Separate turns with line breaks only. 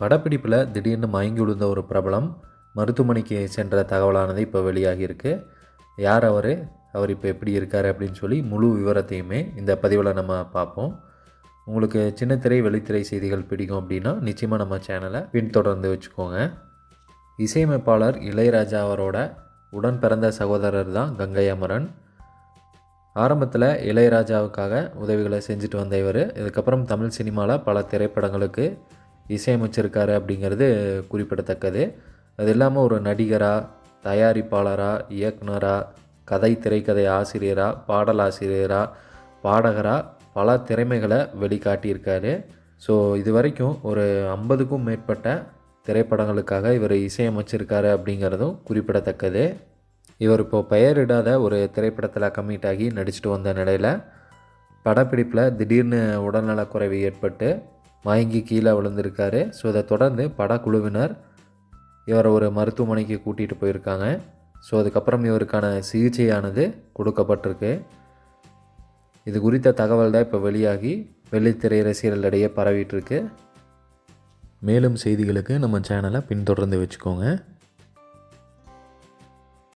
படப்பிடிப்பில் திடீர்னு மயங்கி விழுந்த ஒரு பிரபலம் மருத்துவமனைக்கு சென்ற தகவலானது இப்போ வெளியாகியிருக்கு. யார் அவர்? அவர் இப்போ எப்படி இருக்கார் அப்படின்னு சொல்லி முழு விவரத்தையுமே இந்த பதிவில் நம்ம பார்ப்போம். உங்களுக்கு சின்ன திரை வெளித்திரை செய்திகள் பிடிக்கும் அப்படின்னா நிச்சயமாக நம்ம சேனலை பின்தொடர்ந்து வச்சுக்கோங்க. இசையமைப்பாளர் இளையராஜா அவரோட உடன் பிறந்த சகோதரர் தான் கங்கை அமரன். ஆரம்பத்தில் இளையராஜாவுக்காக உதவிகளை செஞ்சுட்டு வந்த இவர். இதுக்கப்புறம் தமிழ் சினிமாவில் பல திரைப்படங்களுக்கு இசையமைச்சிருக்காரு அப்படிங்கிறது குறிப்பிடத்தக்கது. அது இல்லாமல் ஒரு நடிகராக தயாரிப்பாளராக இயக்குனராக கதை திரைக்கதை ஆசிரியராக பாடலாசிரியராக பாடகராக பல திறமைகளை வெளிக்காட்டியிருக்காரு. ஸோ இது வரைக்கும் ஒரு ஐம்பதுக்கும் மேற்பட்ட திரைப்படங்களுக்காக இவர் இசையமைச்சிருக்காரு அப்படிங்கிறதும் குறிப்பிடத்தக்கது. இவர் இப்போது பெயரிடாத ஒரு திரைப்படத்தில் கம்மிட் ஆகி நடிச்சுட்டு வந்த நிலையில் படப்பிடிப்பில் திடீர்னு உடல்நலக்குறைவு ஏற்பட்டு மயங்கி கீழே விழுந்திருக்காரு. ஸோ இதை தொடர்ந்து படக்குழுவினர் இவரை ஒரு மருத்துவமனைக்கு கூட்டிகிட்டு போயிருக்காங்க. ஸோ அதுக்கப்புறம் இவருக்கான சிகிச்சையானது கொடுக்கப்பட்டிருக்கு. இது குறித்த தகவல் தான் இப்போ வெளியாகி வெள்ளித்திரை ரசிகர்களிடையே பரவிட்டுருக்கு மேலும் செய்திகளுக்கு நம்ம சேனலை பின்தொடர்ந்து வச்சுக்கோங்க.